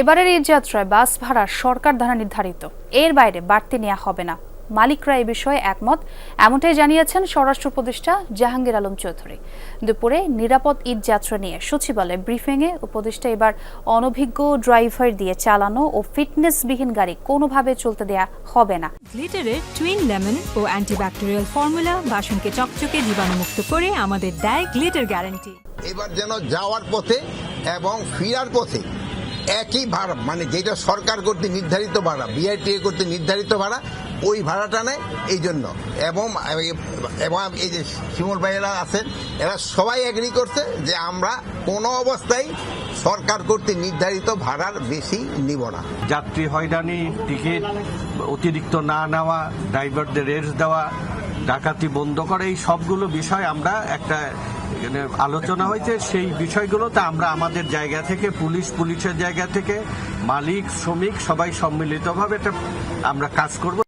এবারের এই যাত্রায় বাস ভাড়া সরকার দ্বারা নির্ধারিত। এর বাইরে বাড়তি নেওয়া হবে না। মালিকরা এ বিষয়ে একমত। এমনটাই জানিয়েছেন স্বরাষ্ট্র উপদেষ্টা জাহাঙ্গীর আলম চৌধুরী। দুপুরে নিরাপদ ঈদ যাত্রা নিয়ে সচিবালয়ে ব্রিফিংয়ে উপদেষ্টা এবার অনভিজ্ঞ ড্রাইভার দিয়ে চালানো ও ফিটনেসবিহীন গাড়ি কোনোভাবে চলতে দেয়া হবে না। গ্লিটারের টুইন লেমন ও অ্যান্টিব্যাকটেরিয়াল ফর্মুলা বাসনকে চকচকে জীবাণুমুক্ত করে আমাদের দেয় গ্লিটার গ্যারান্টি। এবার যেন যাওয়ার পথে এবং ফিরার পথে একই ভাড়া মানে যেটা সরকার কর্তৃক নির্ধারিত ভাড়া বিআইটিএ কর্তৃক নির্ধারিত ভাড়া, ওই ভাড়াটা নেয় এই জন্য। এবং এবং এই যে শিমুল ভাইয়েরা আছেন, এরা সবাই এগ্রি করছে যে আমরা কোনো অবস্থায় সরকার কর্তৃক নির্ধারিত ভাড়ার বেশি নিব না। যাত্রী হয়রানি, টিকিট অতিরিক্ত না নেওয়া ড্রাইভারদের রেস্ট দেওয়া ডাকাতি বন্ধ করে, এই সবগুলো বিষয় আমরা একটা আলোচনা হয়েছে। সেই বিষয়গুলোতে আমরা আমাদের জায়গা থেকে, পুলিশ, পুলিশের জায়গা থেকে, মালিক, শ্রমিক সবাই সম্মিলিতভাবে এটা আমরা কাজ করব।